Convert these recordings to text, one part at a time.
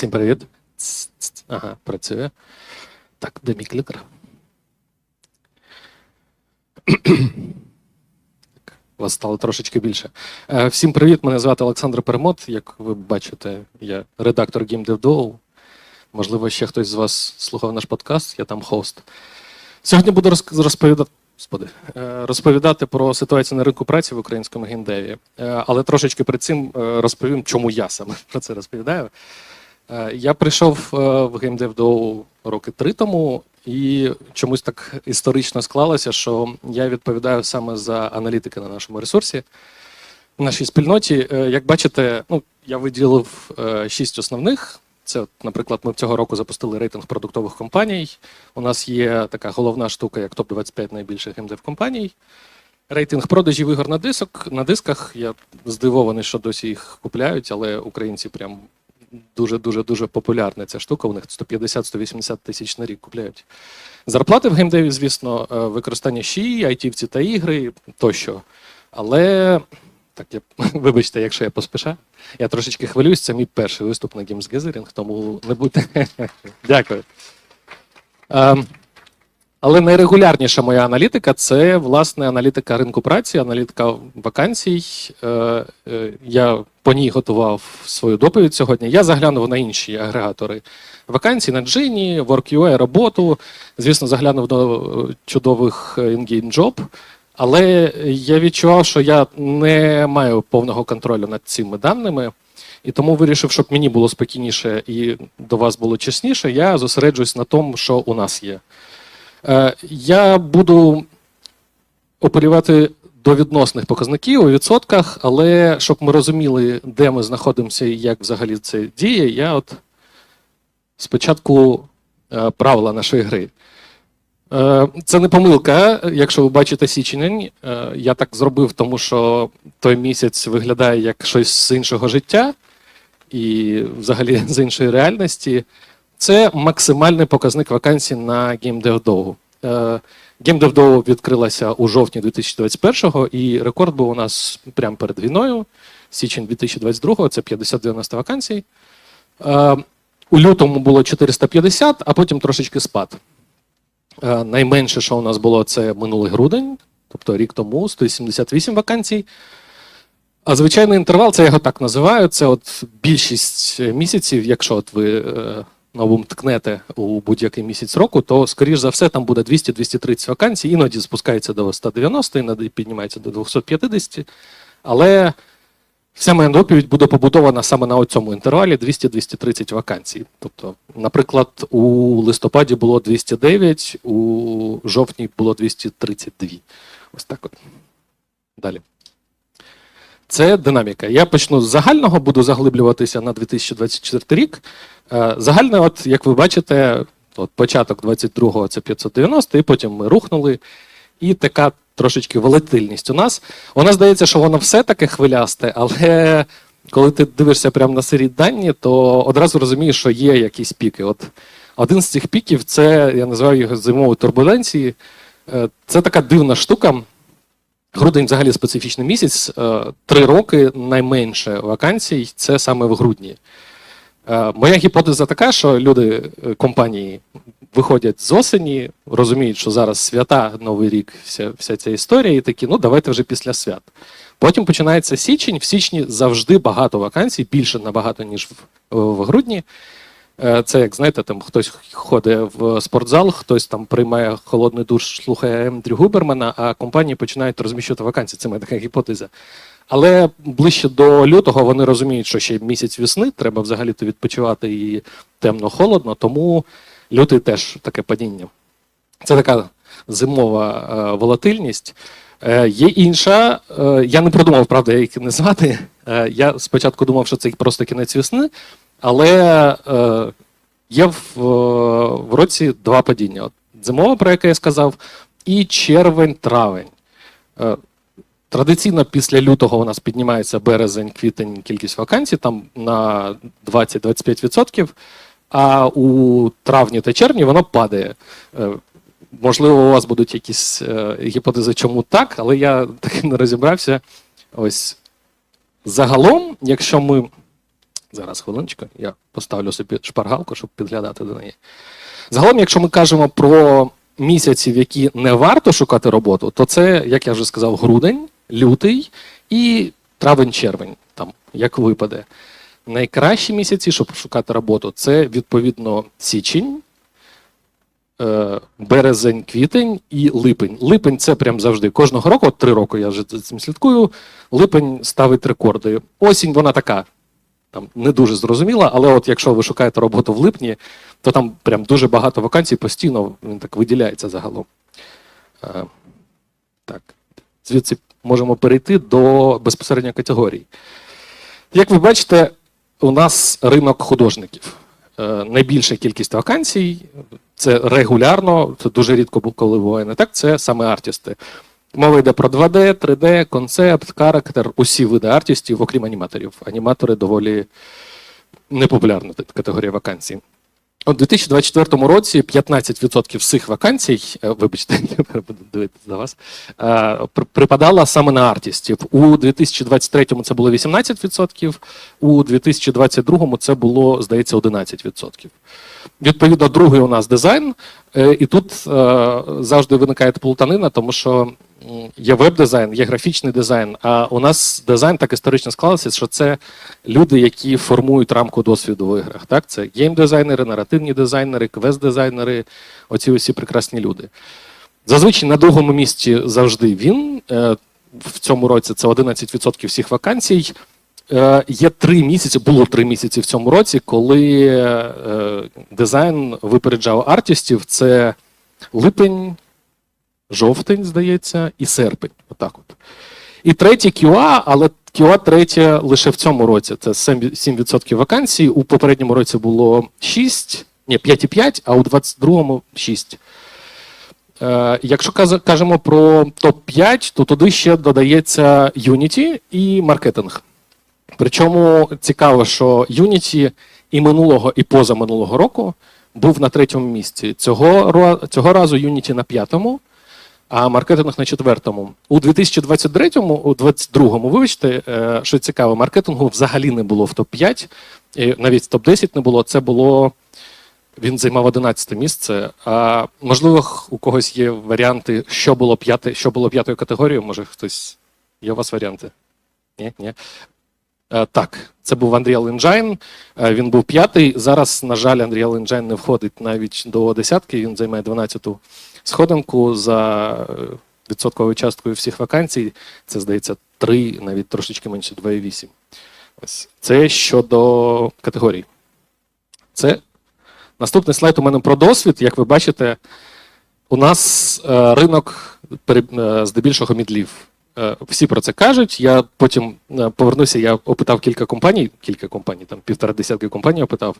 Всім привіт. Ага, працює. Так, де мій клікер? Вас стало трошечки більше. Е, Всім привіт, мене звати Олександр Перемот. Як ви бачите, я редактор GameDevDuel. Можливо, ще хтось з вас слухав наш подкаст, я там хост. Сьогодні буду розповідати. Господи, е, розповідати про ситуацію на ринку праці в українському геймдеві, Е, але трошечки перед цим розповім, чому я саме про це розповідаю. Е, Я прийшов е, в геймдев до роки три тому, і чомусь так історично склалося, що я відповідаю саме за аналітики на нашому ресурсі, в нашій спільноті. Е, Як бачите, ну, я виділив шість основних. Це, наприклад, ми цього року запустили рейтинг продуктових компаній. У нас є така головна штука, як топ-25 найбільших геймдев компаній. Рейтинг продажів ігор на дисок на дисках. Я здивований, що досі їх купляють, але українці прям дуже дуже дуже популярна ця штука. У них 150-180 тисяч на рік купляють. Зарплати в геймдеві, звісно, е, використання щі, айтівці та ігри тощо. Але так, я, вибачте, якщо я поспішаю. Я трошечки хвилююсь, це мій перший виступ на Games Gathering, тому не будьте. Дякую. Але найрегулярніша моя аналітика це власне аналітика ринку праці, аналітика вакансій. Е, е, Я по ній готував свою доповідь сьогодні. Я заглянув на інші агрегатори вакансій на Джині, WorkUA, роботу. Звісно, заглянув до е, чудових е, InGain Job. Але я відчував, що я не маю повного контролю над цими даними. І тому вирішив, щоб мені було спокійніше і до вас було чесніше, я зосереджуюсь на тому, що у нас є. Е, Я буду оперувати до відносних показників у відсотках, але щоб ми розуміли, де ми знаходимося і як взагалі це діє, я от спочатку е, правила нашої гри. Е, Це не помилка, якщо ви бачите січень. Я так зробив, тому що той місяць виглядає як щось з іншого життя і взагалі з іншої реальності. Це максимальний показник вакансій на. Е, GameDevDow відкрилася у жовтні 2021-го, і рекорд був у нас прямо перед війною. Січень 2022-го це 50-90 вакансій. Е, У лютому було 450, а потім трошечки спад. Е, Найменше, що у нас було, це минулий грудень, тобто рік тому 178 вакансій. А звичайний інтервал, це я його так називаю. Це от більшість місяців, якщо от ви е, новим ткнете у будь-який місяць року, то, скоріш за все, там буде 200-230 вакансій, іноді спускається до 190, іноді піднімається до 250. Але вся моя доповідь буде побудована саме на цьому інтервалі 200-230 вакансій. Тобто, наприклад, у листопаді було 209, у жовтні було 232. Ось так от. Далі. Це динаміка. Я почну з загального, буду заглиблюватися на 2024 рік. Е, Загальне, от як ви бачите, от початок 22-го це 590, і потім ми рухнули. І така трошечки волатильність у нас. Вона здається, що воно все таке хвилясте, але коли ти дивишся прямо на сирі дані, то одразу розумієш, що є якісь піки. От один з цих піків це я називаю його зимовою турбуленції. Е, Це така дивна штука. Грудень взагалі специфічний місяць. Е, Три роки найменше вакансій це саме в грудні. Е, Моя гіпотеза така, що люди, е, компанії виходять з осені, розуміють, що зараз свята, Новий рік, вся, вся ця історія, і такі, ну давайте вже після свят. Потім починається січень. В січні завжди багато вакансій, більше набагато, ніж в, в грудні. Е, Це як знаєте, там хтось ходить в спортзал, хтось там приймає холодний душ, слухає Ендрю Губермана, а компанії починають розміщувати вакансії. Це моя така гіпотеза. Але ближче до лютого вони розуміють, що ще місяць весни, треба взагалі-то відпочивати і темно-холодно, тому лютий теж таке падіння. Це така зимова е, волатильність. Е, є інша, е, я не продумав, правда, як їх назвати. Е, я спочатку думав, що це просто кінець весни, але е, є в, е, в році два падіння. От зимова, про яке я сказав, і червень-травень. Е, Традиційно після лютого у нас піднімається березень, квітень кількість вакансій там на 20-25%, а у травні та червні воно падає. Е, Можливо, у вас будуть якісь е, гіпотези, чому так, але я таки не розібрався. Ось загалом, якщо ми Зараз хвилиночку, я поставлю собі шпаргалку, щоб підглядати до неї. Загалом, якщо ми кажемо про місяці, в які не варто шукати роботу, то це, як я вже сказав, грудень, лютий і травень-червень, там як випаде. Найкращі місяці, щоб шукати роботу, це відповідно січень, е, березень, квітень і липень. Липень це прям завжди. Кожного року, от три роки я вже за цим слідкую. Липень ставить рекорди. Осінь вона така. Там не дуже зрозуміла, але от якщо ви шукаєте роботу в липні, то там прям дуже багато вакансій постійно він так виділяється загалом. Е, так, звідси можемо перейти до безпосередньо категорій. Як ви бачите, у нас ринок художників. Е, Найбільша кількість вакансій це регулярно, це дуже рідко коли буває не так, це саме артисти. Мова йде про 2D, 3D, концепт, характер, усі види артистів, окрім аніматорів. Аніматори доволі непопулярна категорія вакансій. У 2024 році 15% всіх вакансій, е, вибачте, я буду дивитися за вас, е, припадала саме на артистів. У 2023 це було 18%, у 2022 це було, здається, 11%. Відповідно, другий у нас дизайн, е, і тут завжди виникає плутанина, тому що є веб-дизайн, є графічний дизайн. А у нас дизайн так історично склалося, що це люди, які формують рамку досвіду в іграх. Так, це гейм-дизайнери, наративні дизайнери, квест-дизайнери, оці усі прекрасні люди. Зазвичай на другому місці завжди він. Е, В цьому році це 11% всіх вакансій. Е, Є три місяці, було три місяці в цьому році, коли е, дизайн випереджав артистів. Це липень, жовтень, здається, і серпень. Отак от. І третє QA, але QA третє лише в цьому році. Це 7% 7% вакансій. У попередньому році було 6, ні, 5,5, а у 22-му 6. Е, Якщо кажемо про топ-5, то туди ще додається Unity і маркетинг. Причому цікаво, що Unity і минулого, і позаминулого року був на третьому місці. Цього, цього разу Unity на п'ятому, а маркетинг на четвертому. У 2023-му, у 2022-му, вибачте, е, що цікаво, маркетингу взагалі не було в топ-5, навіть в топ-10 не було. Це було. Він займав 11 місце. А можливо, у когось є варіанти, що було п'яте, що було п'ятою категорією. Може, хтось є у вас варіанти? Ні, ні. Е, Так, це був Unreal Engine. Е, Він був п'ятий. Зараз, на жаль, Unreal Engine не входить навіть до десятки. Він займає 12-ту сходинку за е, відсотковою часткою всіх вакансій. Це, здається, 3, навіть трошечки менше 2,8. Ось це щодо категорій. Це наступний слайд у мене про досвід. Як ви бачите, у нас ринок здебільшого мідлів. Е, Всі про це кажуть. Я потім е, повернуся, я опитав кілька компаній, кілька компаній, там півтора десятки компаній опитав.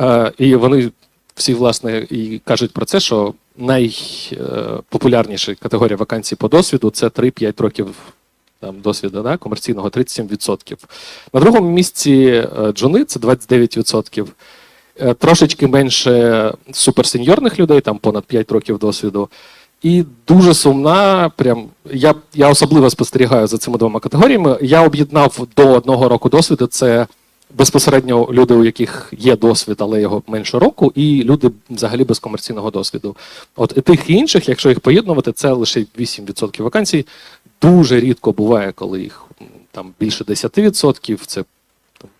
Е, І вони всі, власне, і кажуть про це, що найпопулярніша категорія вакансій по досвіду це 3-5 років там, досвіду да, комерційного 37%. На другому місці джуни це 29%. Е, Трошечки менше суперсеньорних людей, там понад 5 років досвіду. І дуже сумна. Прям я, я особливо спостерігаю за цими двома категоріями. Я об'єднав до одного року досвіду. Це безпосередньо люди, у яких є досвід, але його менше року, і люди взагалі без комерційного досвіду. От і тих і інших, якщо їх поєднувати, це лише 8% вакансій. Дуже рідко буває, коли їх там більше 10%. Це там,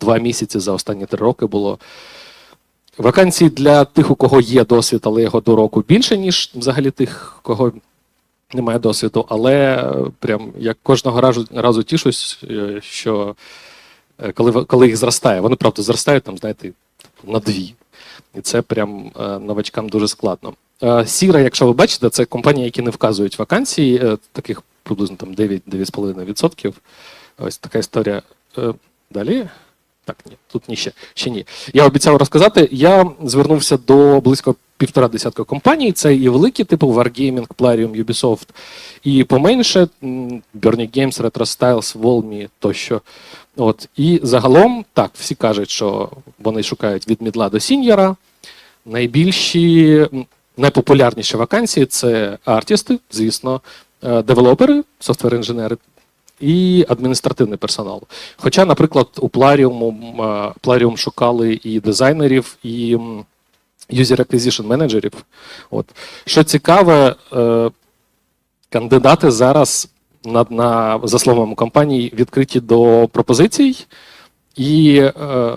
два місяці за останні три роки було. Вакансій для тих, у кого є досвід, але його до року більше, ніж взагалі тих, кого немає досвіду. Але е, прям я кожного разу, разу тішусь, е, що е, коли, коли їх зростає, вони правда зростають там, знаєте, на дві. І це прям новачкам дуже складно. Сіра, якщо ви бачите, це компанії, які не вказують вакансії, таких приблизно там 9-9,5%. Ось така історія. Далі. Так, ні, тут ні ще, ще ні. Я обіцяв розказати. Я звернувся до близько півтора десятка компаній. Це і великі, типу Wargaming, Plarium, Ubisoft, і поменше Burning Games, Retro Styles, Volmi тощо. От. І загалом, так, всі кажуть, що вони шукають від мідла до сіньора. Найбільші, найпопулярніші вакансії це артисти, звісно, е, девелопери, софтвер-інженери, і адміністративний персонал. Хоча, наприклад, у м, е, Plarium шукали і дизайнерів, і user acquisition менеджерів. От. Що цікаве, е, кандидати зараз, на, на, за словами компанії, відкриті до пропозицій і е,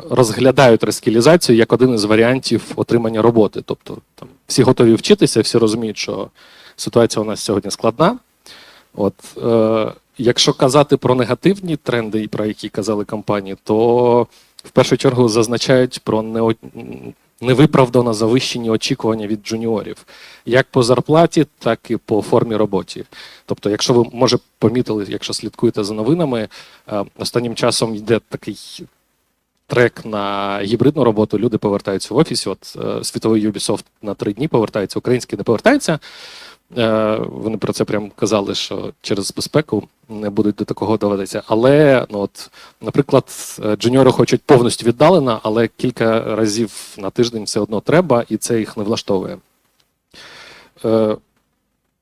розглядають рескілізацію як один із варіантів отримання роботи. Тобто там, всі готові вчитися, всі розуміють, що ситуація у нас сьогодні складна. От, е, якщо казати про негативні тренди, про які казали компанії, то в першу чергу зазначають про не... невиправдано завищені очікування від джуніорів, як по зарплаті, так і по формі роботи. Тобто, якщо ви може помітили, якщо слідкуєте за новинами, е, останнім часом йде такий трек на гібридну роботу. Люди повертаються в офісі. От е, світовий Ubisoft на три дні повертається, український не повертається. Е, Вони про це прям казали, що через безпеку не будуть до такого доводитися. Але, ну от, наприклад, е, джуніори хочуть повністю віддалено, але кілька разів на тиждень все одно треба, і це їх не влаштовує. Е,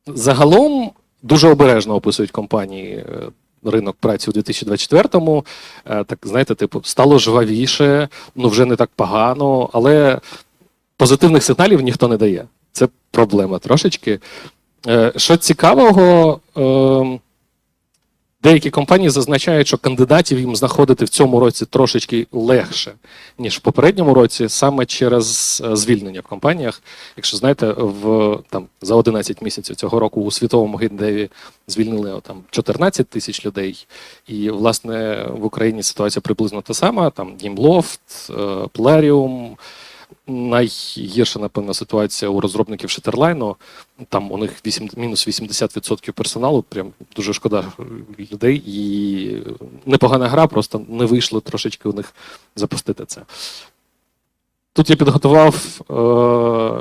Загалом дуже обережно описують компанії е, ринок праці у 2024-му. Е, Так, знаєте, типу, стало жвавіше, ну вже не так погано, але позитивних сигналів ніхто не дає. Це проблема трошечки. Е, Що цікавого, е, деякі компанії зазначають, що кандидатів їм знаходити в цьому році трошечки легше, ніж в попередньому році, саме через е, звільнення в компаніях. Якщо знаєте, в там за 11 місяців цього року у світовому геймдеві звільнили там 14 тисяч людей, і власне в Україні ситуація приблизно та сама. Там Gameloft, е, Plarium, Найгірша, напевно, ситуація у розробників Шетерлайну. Там у них 8, мінус 80% персоналу. Прям дуже шкода людей. І непогана гра, просто не вийшло трошечки у них запустити це. Тут я підготував.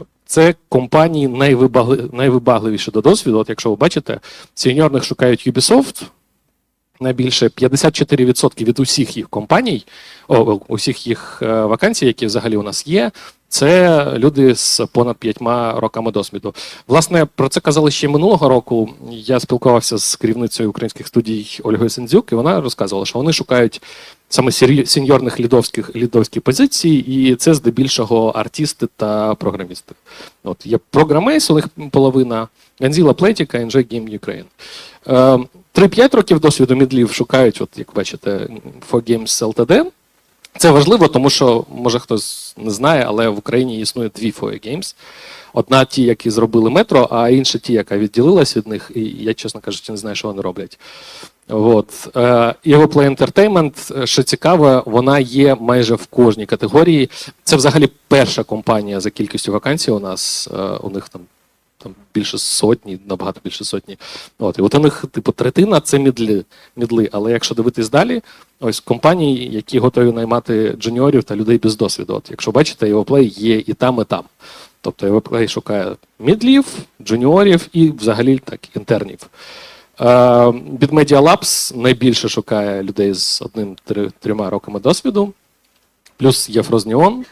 Е- це компанії найвибагливіші до досвіду. От якщо ви бачите, сеньорних шукають Ubisoft, найбільше 54% від усіх їх компаній, о, усіх їх е, вакансій, які взагалі у нас є, це люди з понад п'ятьма роками досвіду. Власне, про це казали ще минулого року. Я спілкувався з керівницею українських студій Ольгою Сендзюк, і вона розказувала, що вони шукають саме сеньорних лідовських лідовські позиції, і це здебільшого артисти та програмісти. От є програмейс, у них половина Ganzilla Pletica, Enjoy Game Ukraine. Е, 3-5 років досвіду мідлів шукають, от як бачите, For Games LTD. Це важливо, тому що може хтось не знає, але в Україні існує дві FOE Games. Одна ті, які зробили метро, а інша ті, яка відділилась від них, і я, чесно кажучи, не знаю, що вони роблять. От. Е, Europlay Entertainment, е, що цікаво, вона є майже в кожній категорії. Це взагалі перша компанія за кількістю вакансій у нас. Е, У них там там більше сотні, набагато більше сотні. От, і от у них, типу, третина це мідли, мідли. Але якщо дивитись далі, ось компанії, які готові наймати джуніорів та людей без досвіду. От, якщо бачите, Europlay є і там, і там. Тобто Europlay шукає мідлів, джуніорів і взагалі так інтернів. Е, Від Media Labs найбільше шукає людей з одним-трьома роками досвіду, плюс є Фрозніон.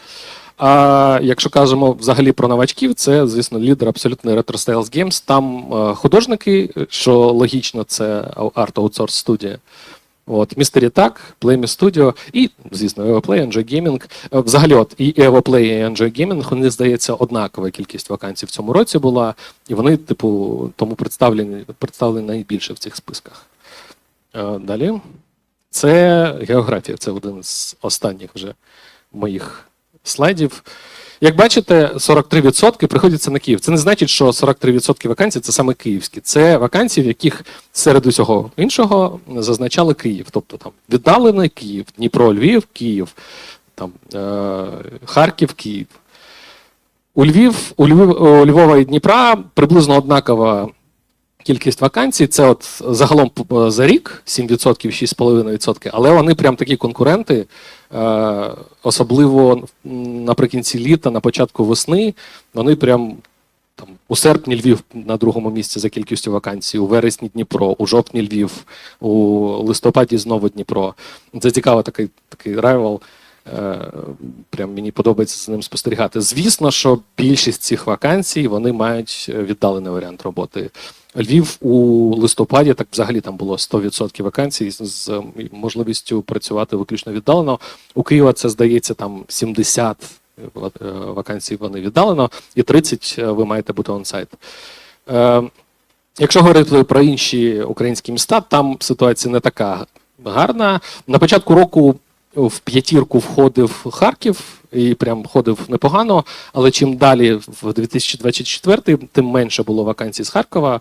А якщо кажемо взагалі про новачків, це, звісно, лідер абсолютно Retro Styles Games. Там е, художники, що логічно, це Art Outsource студія. От, Mystery Tag, Play Me Studio і, звісно, EvoPlay, Enjoy Gaming. Е, Взагалі, от і EvoPlay, і Enjoy Gaming, вони, здається, однакова кількість вакансій в цьому році була, і вони, типу, тому представлені, представлені найбільше в цих списках. Е, Далі. Це географія, це один з останніх вже моїх слайдів. Як бачите, 43% приходяться на Київ. Це не значить, що 43% вакансій це саме київські. Це вакансії, в яких серед усього іншого зазначали Київ. Тобто там віддалений Київ, Дніпро, Львів, Київ, там, е- Харків, Київ. У Львів, у, Львів, у Львова і Дніпра приблизно однакова кількість вакансій. Це от загалом за рік 7%, 6,5%, але вони прям такі конкуренти. Е, особливо наприкінці літа, на початку весни, вони прям там у серпні Львів на другому місці за кількістю вакансій, у вересні Дніпро, у жовтні Львів, у листопаді знову Дніпро. Це цікавий такий, такий райвал. Е, Прям мені подобається з ним спостерігати. Звісно, що більшість цих вакансій вони мають віддалений варіант роботи. Львів у листопаді так взагалі там було 100% вакансій з, можливістю працювати виключно віддалено. У Києва це здається там 70 е, вакансій вони віддалено, і 30 е, ви маєте бути онсайт. Е, Якщо говорити про інші українські міста, там ситуація не така гарна. На початку року в п'ятірку входив Харків і прям ходив непогано. Але чим далі в 2024, тим менше було вакансій з Харкова.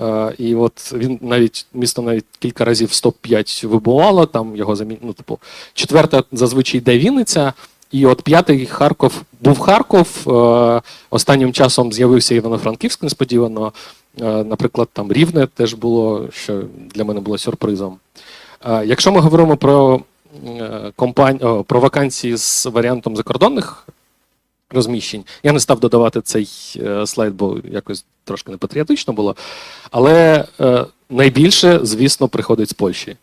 Е, І от він навіть місто навіть кілька разів в топ-5 вибувало. Там його замі... ну, типу, четверта зазвичай йде Вінниця. І от п'ятий Харков був Харков. е, Останнім часом з'явився Івано-Франківськ несподівано. Е, Наприклад, там Рівне теж було, що для мене було сюрпризом. Якщо ми говоримо про е, о, про вакансії з варіантом закордонних розміщень, я не став додавати цей е, слайд, бо якось трошки непатріотично було. Але е, найбільше, звісно, приходить з Польщі.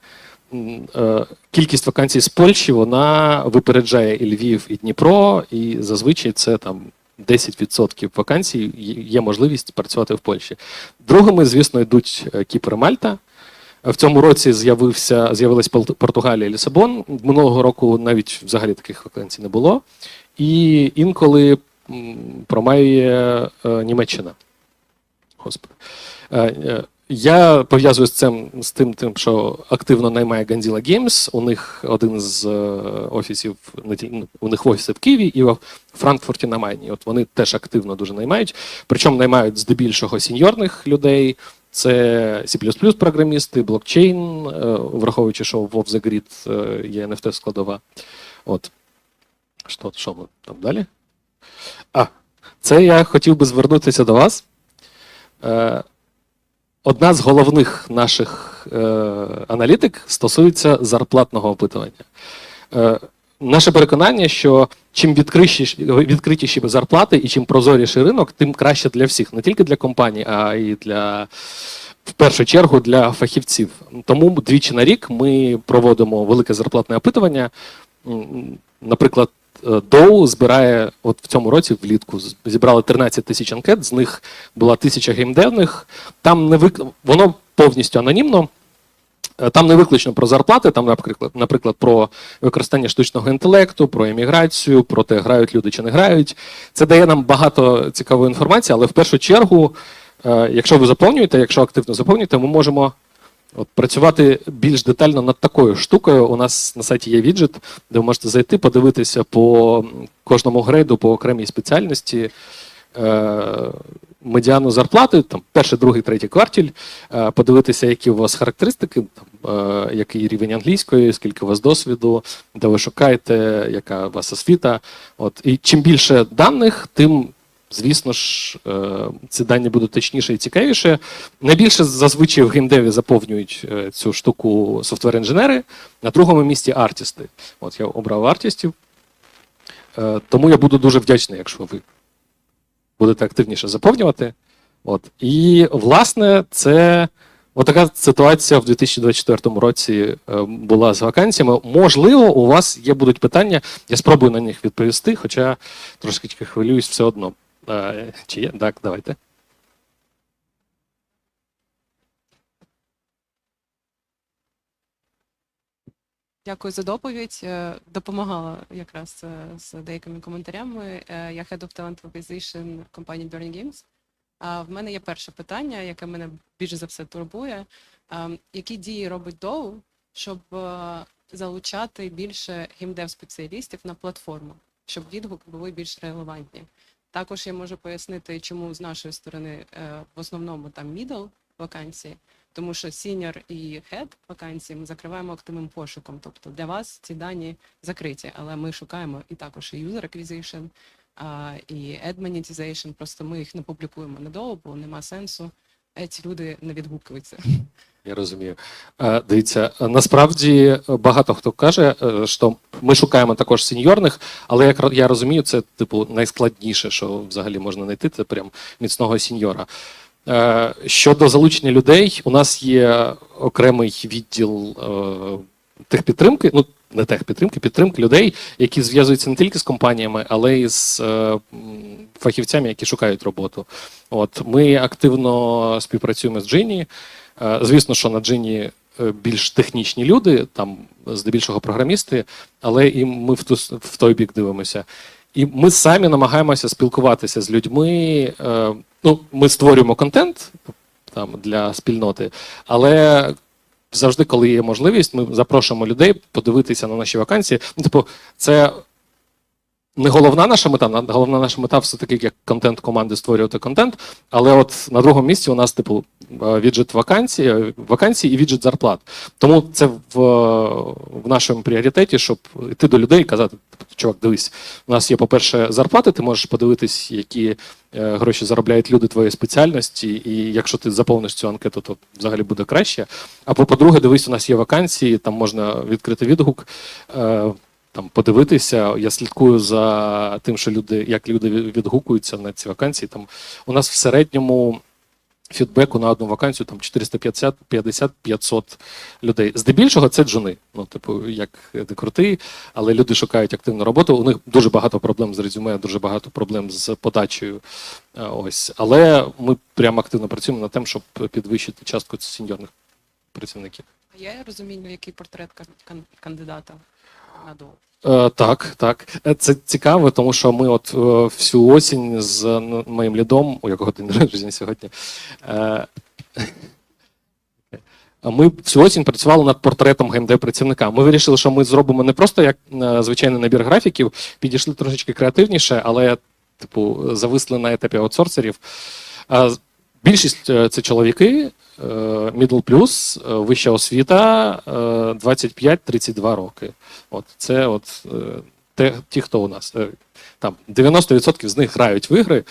Кількість вакансій з Польщі вона випереджає і Львів, і Дніпро, і зазвичай це там 10% вакансій є- можливість працювати в Польщі. Другими, звісно, йдуть Кіпр і Мальта. В цьому році з'явився з'явилась Португалія Лісабон. Минулого року навіть взагалі таких вакансій не було. І інколи промає е, Німеччина. Господи. Е, е, Я пов'язую з цим з тим, тим, що активно наймає Ganzilla Games. У них один з офісів ну, у них офіси в Києві і в Франкфурті на Майні. От вони теж активно дуже наймають. Причому наймають здебільшого сеньорних людей. Це C++ програмісти, блокчейн, е, враховуючи, що в the Grid е, є NFT складова. От. Що, що ми там далі? А, це я хотів би звернутися до вас. Е, Одна з головних наших аналітик стосується зарплатного опитування. Наше переконання, що чим відкритіші, відкритіші зарплати і чим прозоріший ринок, тим краще для всіх, не тільки для компаній, а й для в першу чергу для фахівців. Тому двічі на рік ми проводимо велике зарплатне опитування. Наприклад, е, Dow збирає от в цьому році влітку зібрали 13 тисяч анкет, з них була тисяча геймдевних. Там не вик... воно повністю анонімно. Е, Там не виключно про зарплати, там, наприклад, наприклад, про використання штучного інтелекту, про еміграцію, про те, грають люди чи не грають. Це дає нам багато цікавої інформації, але в першу чергу, е, якщо ви заповнюєте, якщо активно заповнюєте, ми можемо от, працювати більш детально над такою штукою. У нас на сайті є віджит, де ви можете зайти, подивитися по кожному грейду, по окремій спеціальності. Медіану зарплати, там перший, другий, третій квартіль, е, подивитися, які у вас характеристики, там, е, який рівень англійської, скільки у вас досвіду, де ви шукаєте, яка у вас освіта. От. І чим більше даних, тим, звісно ж, е, ці дані будуть точніше і цікавіше. Найбільше зазвичай в геймдеві заповнюють цю штуку софтвер-інженери, на другому місці артисти. От я обрав артистів. Е, Тому я буду дуже вдячний, якщо ви будете активніше заповнювати. От. І, власне, це отака ситуація в 2024 році е, була з вакансіями. Можливо, у вас є будуть питання, я спробую на них відповісти, хоча трошки хвилююсь все одно. Е, Чи є? Так, давайте. Дякую за доповідь. Е, Допомагала якраз е, з деякими коментарями. Е, Я Head of Talent Acquisition компанії Burning Games. А В мене є перше питання, яке мене більше за все турбує. Які дії робить Dow, щоб залучати більше геймдев-спеціалістів на платформу, щоб відгуки були більш релевантні? Також я можу пояснити, чому з нашої сторони в основному там middle вакансії, тому що senior і head вакансії ми закриваємо активним пошуком. Тобто для вас ці дані закриті, але ми шукаємо і також і user acquisition, і ad monetization, Просто ми їх не публікуємо недовго, бо нема сенсу. Е, Ці люди не відгукуються. Я розумію. Е, Дивіться, насправді е, багато хто каже, що ми шукаємо також сеньорних, але як я розумію, це типу найскладніше, що взагалі можна знайти, це прям міцного сеньора. Е, Щодо залучення людей, у нас є окремий відділ е, техпідтримки. Ну, не техпідтримки, підтримки людей, які зв'язуються не тільки з компаніями, але й з е, фахівцями, які шукають роботу. От ми активно співпрацюємо з Джині. Звісно, що на Джині більш технічні люди, там здебільшого програмісти, але і ми в, ту, в той бік дивимося. І ми самі намагаємося спілкуватися з людьми. Ну, ми створюємо контент там для спільноти, але завжди, коли є можливість, ми запрошуємо людей подивитися на наші вакансії. Ну, типу, це не головна наша мета. на- Головна наша мета все таки як контент команди створювати контент. Але от на другому місці у нас, типу, е, віджит вакансії, е, вакансії і віджит зарплат. Тому це в, в нашому пріоритеті, щоб йти до людей і казати: «Типу, чувак, дивись, у нас є, по-перше, зарплати, ти можеш подивитись, які е, гроші заробляють люди твоєї спеціальності, і якщо ти заповниш цю анкету, то взагалі буде краще. Або по-друге, дивись, у нас є вакансії, там можна відкрити відгук. Там подивитися. Я слідкую за тим, що люди, як люди відгукуються на ці вакансії. Там у нас в середньому фідбеку на одну вакансію там 450 50 500 людей. Здебільшого це джуни. Ну, типу, як ти крутий, але люди шукають активну роботу. У них дуже багато проблем з резюме, дуже багато проблем з подачею. Е, Ось, але ми прямо активно працюємо над тим, щоб підвищити частку сеньорних працівників. А є розуміння, який портрет кан- кан- кандидата? Е, так, так. Е, Це цікаво, тому що ми от е, всю осінь з моїм лідом, у якого день народження сьогодні. Е, ми всю осінь працювали над портретом ГМД працівника. Ми вирішили, що ми зробимо не просто як е, звичайний набір графіків, підійшли трошечки креативніше, але, типу, зависли на етапі аутсорсерів. Е, Більшість е, це чоловіки, е, middle plus, е, вища освіта, е, 25-32 роки. От це от те, ті, хто у нас. Там 90% з них грають в ігри,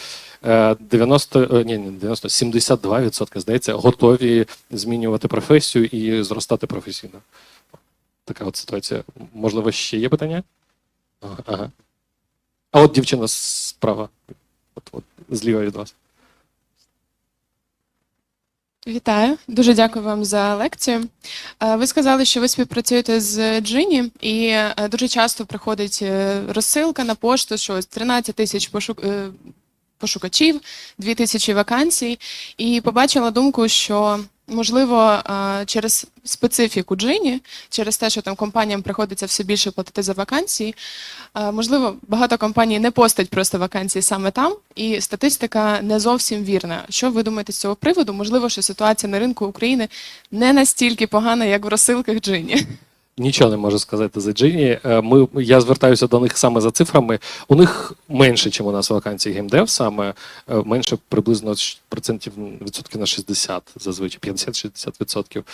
е, 90, е, ні, ні, 90, 72%, здається, готові змінювати професію і зростати професійно. Така от ситуація. Можливо, ще є питання? Ага. А от дівчина справа, от, от зліва від вас. Вітаю, дуже дякую вам за лекцію. Е, Ви сказали, що ви співпрацюєте з Джині, і е, дуже часто приходить е, розсилка на пошту, що ось 13 тисяч пошук... пошукачів, 2 тисячі вакансій. І побачила думку, що можливо е, через специфіку Джині, через те, що там компаніям приходиться все більше платити за вакансії, е, можливо, багато компаній не постать просто вакансії саме там, і статистика не зовсім вірна. Що ви думаєте з цього приводу? Можливо, що ситуація на ринку України не настільки погана, як в розсилках Джині. Нічого не можу сказати за Джині. Е, Ми, я звертаюся до них саме за цифрами. У них менше, ніж у нас вакансій геймдев, саме е, менше приблизно процентів відсотків на 60, зазвичай 50-60 відсотків.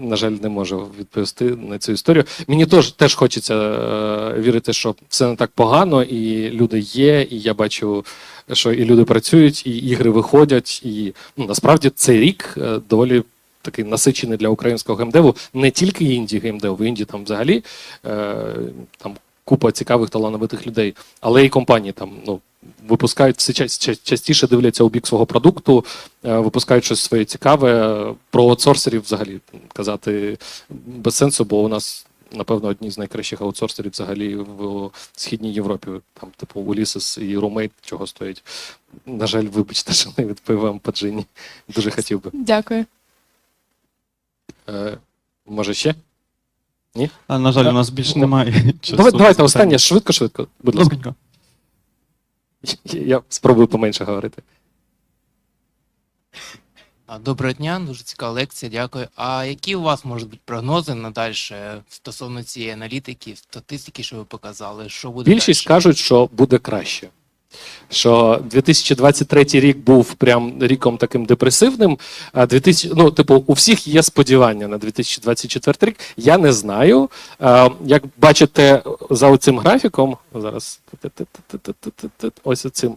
На жаль, не можу відповісти на цю історію. Мені теж, теж хочеться е, вірити, що все не так погано, і люди є, і я бачу, що і люди працюють, і ігри виходять. І ну, насправді цей рік доволі такий насичений для українського геймдеву, не тільки інді геймдев, в інді там взагалі е, там купа цікавих талановитих людей, але і компанії там ну. Випускають все ча- ча- частіше дивляться у бік свого продукту, е, випускають щось своє цікаве. Про аутсорсерів взагалі казати без сенсу, бо у нас, напевно, одні з найкращих аутсорсерів взагалі в Східній Європі. Там, типу, Ulysses і Roommate чого стоять. На жаль, вибачте, що не відповів вам по Джині. Дуже хотів би. Дякую. Е, може ще? А, на жаль, у нас більше немає часу. Давай, давайте останнє, швидко, швидко. Будь ласка. Я спробую поменше говорити. Доброго дня, дуже цікава лекція, дякую. А які у вас можуть бути прогнози надальше стосовно цієї аналітики, статистики, що ви показали? Що буде Більшість дальше? кажуть, що буде краще. Що 2023 рік був прям ріком таким депресивним. А 2000, ну, типу, у всіх є сподівання на 2024 рік. Я не знаю. Е, Як бачите, за оцим графіком, зараз ось оцим.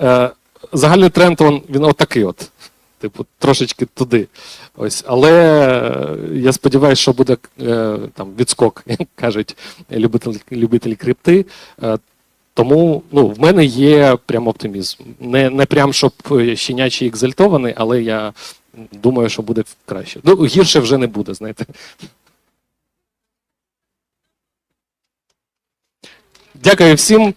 е, Загальний тренд він, він отакий от. Типу, трошечки туди. Ось. Але е, я сподіваюся, що буде е, там відскок, як кажуть любителі, любителі крипти. Тому ну, в мене є прям оптимізм. Не не прям щоб е, щенячий екзальтований, але я думаю, що буде краще. Ну, гірше вже не буде, знаєте. Дякую всім.